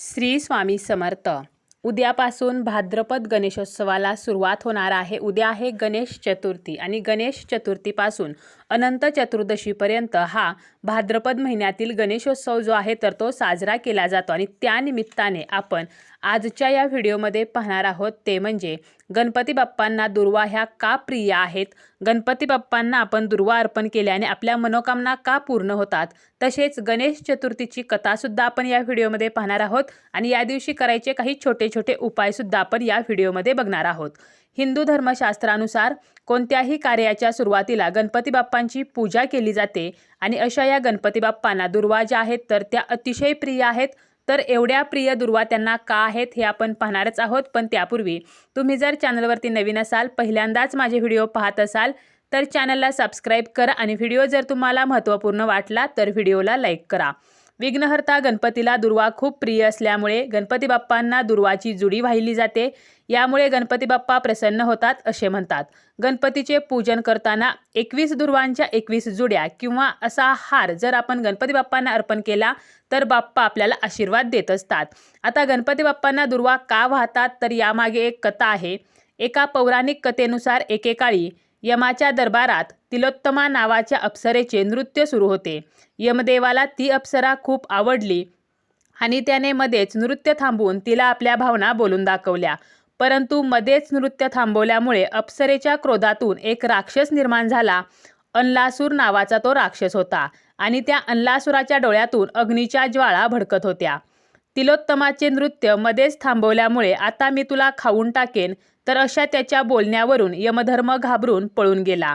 श्री स्वामी समर्थ. उद्यापासून भाद्रपद गणेशोत्सवाला सुरुवात होणार आहे. उद्या आहे गणेश चतुर्थी आणि गणेश चतुर्थीपासून अनंत चतुर्दशीपर्यंत हा भाद्रपद महिन्यातील गणेशोत्सव जो आहे तर तो साजरा केला जातो. आणि त्यानिमित्ताने आपण आजच्या या व्हिडिओमध्ये पाहणार आहोत ते म्हणजे गणपती बाप्पांना दुर्वा ह्या का प्रिय आहेत? गणपती बाप्पांना आपण दुर्वा अर्पण केल्याने आपल्या मनोकामना का पूर्ण होतात? तसेच गणेश चतुर्थीची कथासुद्धा आपण या व्हिडिओमध्ये पाहणार आहोत. आणि या दिवशी करायचे काही छोटे छोटे उपायसुद्धा आपण या व्हिडिओमध्ये बघणार आहोत. हिंदू धर्मशास्त्रानुसार कोणत्याही कार्याच्या सुरुवातीला गणपती बाप्पांची पूजा केली जाते आणि अशा या गणपती बाप्पांना दुर्वा ज्या आहेत तर त्या अतिशय प्रिय आहेत. तर एवढ्या प्रिय दुर्वा त्यांना का आहेत हे आपण पाहणारच आहोत. पण त्यापूर्वी तुम्ही जर चॅनलवरती नवीन असाल पहिल्यांदाच माझे व्हिडिओ पाहत असाल तर चॅनलला सबस्क्राईब करा आणि व्हिडिओ जर तुम्हाला महत्त्वपूर्ण वाटला तर व्हिडिओला लाईक करा. विघ्नहर्ता गणपतीला दुर्वा खूप प्रिय असल्यामुळे गणपती बाप्पांना दुर्वाची जुडी वाहिली जाते. यामुळे गणपती बाप्पा प्रसन्न होतात असे म्हणतात. गणपतीचे पूजन करताना एकवीस दुर्वांच्या एकवीस जुड्या किंवा असा हार जर आपण गणपती बाप्पांना अर्पण केला तर बाप्पा आपल्याला आशीर्वाद देत असतात. आता गणपती बाप्पांना दुर्वा का वाहतात तर यामागे एक कथा आहे. एका पौराणिक कथेनुसार एकेकाळी यमाच्या दरबारात तिलोत्तमा नावाच्या अप्सरेचे नृत्य सुरू होते. यमदेवाला ती अप्सरा खूप आवडली आणि त्याने मध्येच नृत्य थांबवून तिला आपल्या भावना बोलून दाखवल्या. परंतु मध्येच नृत्य थांबवल्यामुळे अप्सरेच्या क्रोधातून एक राक्षस निर्माण झाला. अनलासूर नावाचा तो राक्षस होता आणि त्या अनलासुराच्या डोळ्यातून अग्नीच्या ज्वाळा भडकत होत्या. तिलोत्तमाचे नृत्य मध्येच थांबवल्यामुळे आता मी तुला खाऊन टाकेन तर अशा त्याच्या बोलण्यावरून यमधर्म घाबरून पळून गेला.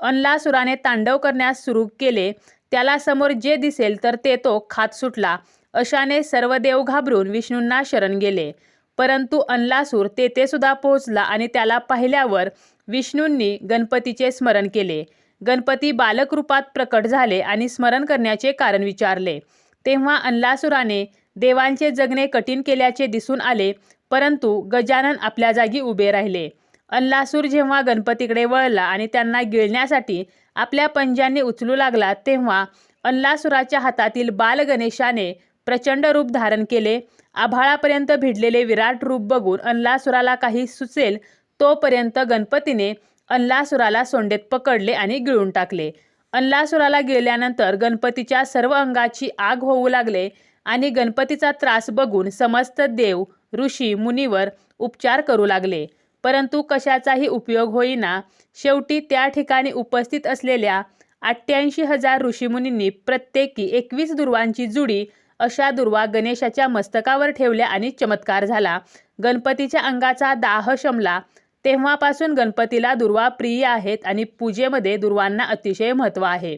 अनलासुराने तांडव करण्यास सुरू केले. त्याला समोर जे दिसेल तर ते तो खात सुटला. अशाने सर्व देव घाबरून विष्णूंना शरण गेले. परंतु अनलासूर तेथे सुद्धा पोहोचला आणि त्याला पाहिल्यावर विष्णूंनी गणपतीचे स्मरण केले. गणपती बालक रूपात प्रकट झाले आणि स्मरण करण्याचे कारण विचारले. तेव्हा अनलासुराने देवांचे जगणे कठीण केल्याचे दिसून आले परंतु गजानन आपल्या जागी उभे राहिले. अल्लासूर जेव्हा गणपतीकडे वळला आणि त्यांना गिळण्यासाठी आपल्या पंजांनी उचलू लागला तेव्हा अल्लासुराच्या हातातील बाल गणेशाने प्रचंड रूप धारण केले. आभाळापर्यंत भिडलेले विराट रूप बघून अल्लासुराला काही सुचेल तोपर्यंत गणपतीने अल्लासुराला सोंडेत पकडले आणि गिळून टाकले. अल्लासुराला गिळल्यानंतर गणपतीच्या सर्व अंगाची आग होऊ लागले आणि गणपतीचा त्रास बघून समस्त देव ऋषी मुनीवर उपचार करू लागले. परंतु कशाचाही उपयोग होईना शेवटी त्या ठिकाणी उपस्थित असलेल्या अठ्ठ्याऐंशी हजार ऋषीमुनींनी प्रत्येकी एकवीस दुर्वांची जुडी अशा दुर्वा गणेशाच्या मस्तकावर ठेवल्या आणि चमत्कार झाला. गणपतीच्या अंगाचा दाह शमला तेव्हापासून गणपतीला दुर्वा प्रिय आहेत आणि पूजेमध्ये दुर्वांना अतिशय महत्त्व आहे.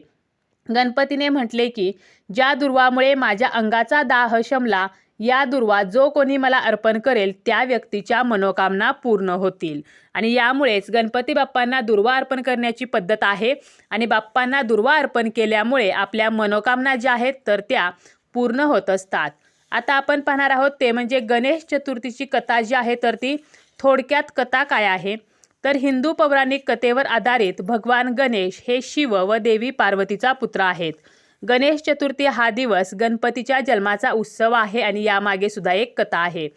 गणपतीने म्हटले की ज्या दुर्वामुळे माझ्या अंगाचा दाह शमला या दुर्वा जो कोणी मला अर्पण करेल त्या व्यक्तीच्या मनोकामना पूर्ण होतील. आणि यामुळेच गणपती बाप्पांना दुर्वा अर्पण करण्याची पद्धत आहे. आणि बाप्पांना दुर्वा अर्पण केल्यामुळे आपल्या मनोकामना ज्या आहेत तर त्या पूर्ण होत असतात. आता आपण पाहणार आहोत ते म्हणजे गणेश चतुर्थीची कथा जी आहे तर ती थोडक्यात कथा काय आहे? तर हिंदू पौराणिक कथेवर आधारित भगवान गणेश हे शिव व देवी पार्वतीचा पुत्र आहेत. गणेश चतुर्थी हा दिवस गणपतीच्या जन्माचा उत्सव आहे आणि यामागे सुद्धा एक कथा आहे.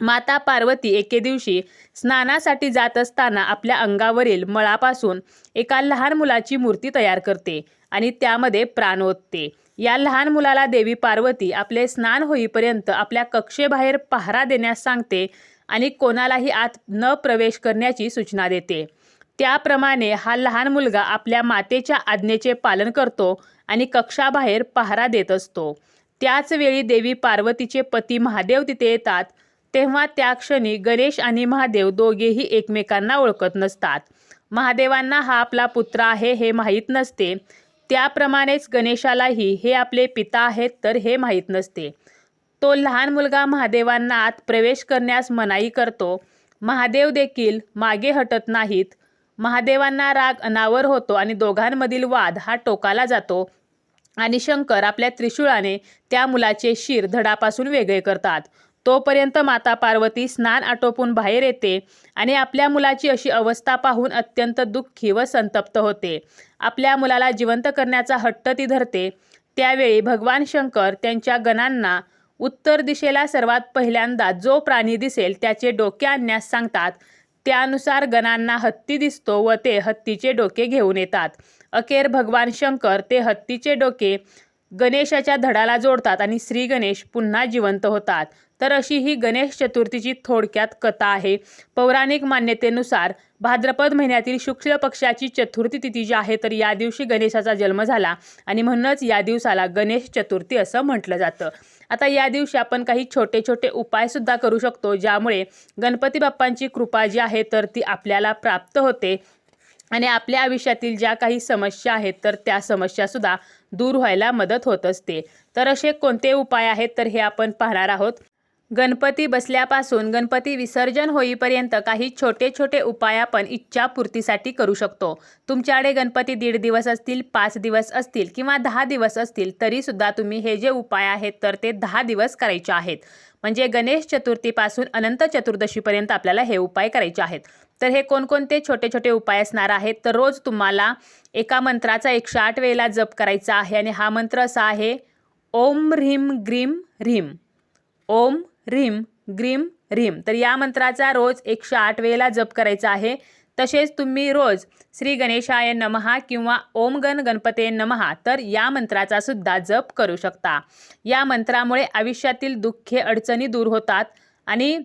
माता पार्वती एके दिवशी स्नानासाठी जात असताना आपल्या अंगावरील मळापासून एका लहान मुलाची मूर्ती तयार करते आणि त्यामध्ये प्राण ओतते. या लहान मुलाला देवी पार्वती आपले स्नान होईपर्यंत आपल्या कक्षेबाहेर पहारा देण्यास सांगते आणि कोणालाही आत न प्रवेश करण्याची सूचना देते. त्याप्रमाणे हा लहान मुलगा आपल्या मातेच्या आज्ञेचे पालन करतो आणि कक्षाबाहेर पहारा देत असतो. त्याचवेळी देवी पार्वतीचे पती महादेव तिथे येतात. तेव्हा त्या क्षणी गणेश आणि महादेव दोघेही एकमेकांना ओळखत नसतात. महादेवांना हा आपला पुत्र आहे हे माहीत नसते. त्याप्रमाणेच गणेशालाही हे आपले पिता आहेत तर हे माहीत नसते. तो लहान मुलगा महादेवांना आत प्रवेश करण्यास मनाई करतो. महादेव देखील मागे हटत नाहीत. महादेवांना राग अनावर होतो आणि दोघांमधील वाद हा टोकाला जातो. आणि शंकर आपल्या त्रिशूळाने त्या मुलाचे शिर धडापासून वेगळे करतात. तोपर्यंत माता पार्वती स्नान आटोपून बाहेर येते आणि आपल्या मुलाची अशी अवस्था पाहून अत्यंत दुःखी व संतप्त होते. आपल्या मुलाला जिवंत करण्याचा हट्ट ती धरते. त्यावेळी भगवान शंकर त्यांच्या गणांना उत्तर दिशेला सर्वात पहिल्यांदा जो प्राणी दिसेल त्याचे डोके आणण्यास सांगतात. त्यानुसार गणांना हत्ती दिसतो व ते हत्तीचे डोके घेऊन येतात. अखेर भगवान शंकर ते हत्तीचे डोके गणेशाच्या धडाला जोडतात आणि श्री गणेश पुन्हा जिवंत होतात. तर अशी ही गणेश चतुर्थीची थोडक्यात कथा आहे. पौराणिक मान्यतेनुसार भाद्रपद महिन्यातील शुक्ल पक्षाची चतुर्थी तिथी जी आहे तर या दिवशी गणेशाचा जन्म झाला आणि म्हणूनच या दिवसाला गणेश चतुर्थी असं म्हटलं जातं. आता या दिवशी आपण काही छोटे छोटे उपायसुद्धा करू शकतो ज्यामुळे गणपती बाप्पांची कृपा जी आहे तर ती आपल्याला प्राप्त होते. आणि आपल्या आयुष्यातील ज्या काही समस्या आहेत तर त्या समस्यासुद्धा दूर व्हायला मदत होत असते. तर असे कोणते उपाय आहेत तर हे आपण पाहणार आहोत. गणपती बसल्यापासून गणपती विसर्जन होईपर्यंत काही छोटे छोटे उपाय आपण इच्छापूर्तीसाठी करू शकतो. तुमच्याकडे गणपती दीड दिवस असतील पाच दिवस असतील किंवा दहा दिवस असतील तरीसुद्धा तुम्ही हे जे उपाय आहेत तर ते दहा दिवस करायचे आहेत. म्हणजे गणेश चतुर्थीपासून अनंत चतुर्दशीपर्यंत आपल्याला हे उपाय करायचे आहेत. तर हे कोणकोणते छोटे छोटे उपाय असणार आहेत? तर रोज तुम्हाला एका मंत्राचा एकशे आठ वेळेला जप करायचा आहे आणि हा मंत्र असा आहे ओम ह्रीम ग्रीम ह्रीम ओम ह्रीम ग्रीम ह्रीम तर या मंत्राचा रोज एकशे आठ वेळेला जप करायचा आहे. तसेच तुम्ही रोज श्री गणेशाय नमहा किंवा ओम गण गणपते नमहा तर या मंत्राचा सुद्धा जप करू शकता. या मंत्रामुळे आयुष्यातील दुःखे अडचणी दूर होतात आणि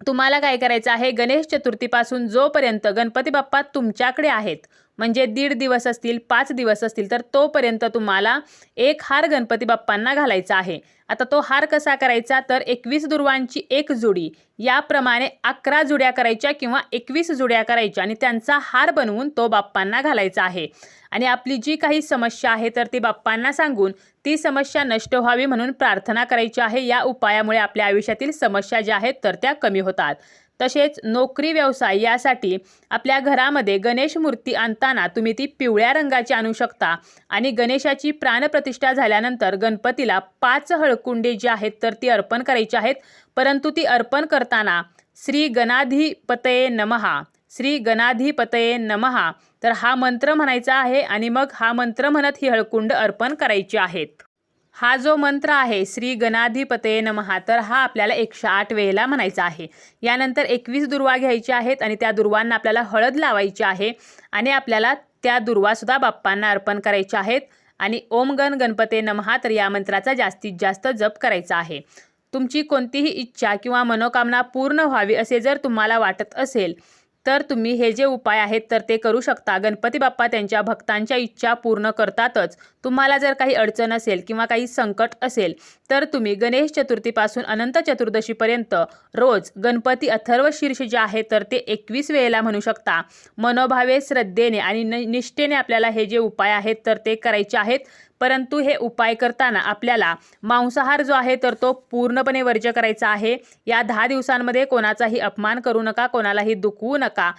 तुम्हाला काय करायचं आहे? गणेश चतुर्थीपासून जोपर्यंत गणपती बाप्पा तुमच्याकडे आहेत म्हणजे दीड दिवस असतील पाच दिवस असतील तर तोपर्यंत तुम्हाला एक हार गणपती बाप्पांना घालायचा आहे. आता तो हार कसा करायचा? तर एकवीस दुर्वांची एक जुडी. याप्रमाणे अकरा जुड्या करायच्या किंवा एकवीस जुड्या करायच्या आणि त्यांचा हार बनवून तो बाप्पांना घालायचा आहे. आणि आपली जी काही समस्या आहे तर ती बाप्पांना सांगून ती समस्या नष्ट व्हावी म्हणून प्रार्थना करायची आहे. या उपायामुळे आपल्या आयुष्यातील समस्या ज्या आहेत तर त्या कमी होतात. तसेच नोकरी व्यवसाय यासाठी आपल्या घरामध्ये गणेश मूर्ती आणताना तुम्ही ती पिवळ्या रंगाची आणू शकता. आणि गणेशाची प्राणप्रतिष्ठा झाल्यानंतर गणपतीला पाच हळकुंडे जी आहेत तर ती अर्पण करायची आहेत. परंतु ती अर्पण करताना श्री गणाधिपतये नमहा श्री गणाधिपतये नमहा तर हा मंत्र म्हणायचा आहे आणि मग हा मंत्र म्हणत ही हळकुंड अर्पण करायची आहेत. हा जो मंत्र आहे श्री गणाधिपते नमहा तर हा आपल्याला एकशे आठ वेळेला म्हणायचा आहे. यानंतर एकवीस दुर्वा घ्यायच्या आहेत आणि त्या दुर्वांना आपल्याला हळद लावायची आहे आणि आपल्याला त्या दुर्वासुद्धा बाप्पांना अर्पण करायच्या आहेत आणि ओम गण गणपते नमहा तर या मंत्राचा जास्तीत जास्त जप करायचा आहे. तुमची कोणतीही इच्छा किंवा मनोकामना पूर्ण व्हावी असे जर तुम्हाला वाटत असेल तर तुम्ही हे जे उपाय आहेत तर ते करू शकता. गणपती बाप्पा त्यांच्या भक्तांच्या इच्छा पूर्ण करतातच. तुम्हाला जर काही अडचण असेल किंवा काही संकट असेल तर तुम्ही गणेश चतुर्थीपासून अनंत चतुर्दशीपर्यंत रोज गणपती अथर्व शीर्ष जे आहे तर ते एकवीस वेळेला म्हणू शकता. मनोभावे श्रद्धेने आणि न निष्ठेने आपल्याला हे जे उपाय आहेत तर ते करायचे आहेत. परंतु हे उपाय करताना आपल्याला मांसाहार जो आहे तर तो पूर्णपणे वर्ज्य करायचा आहे. या दहा दिवसांमध्ये कोणाचाही अपमान करू नका कोणालाही दुखवू नका.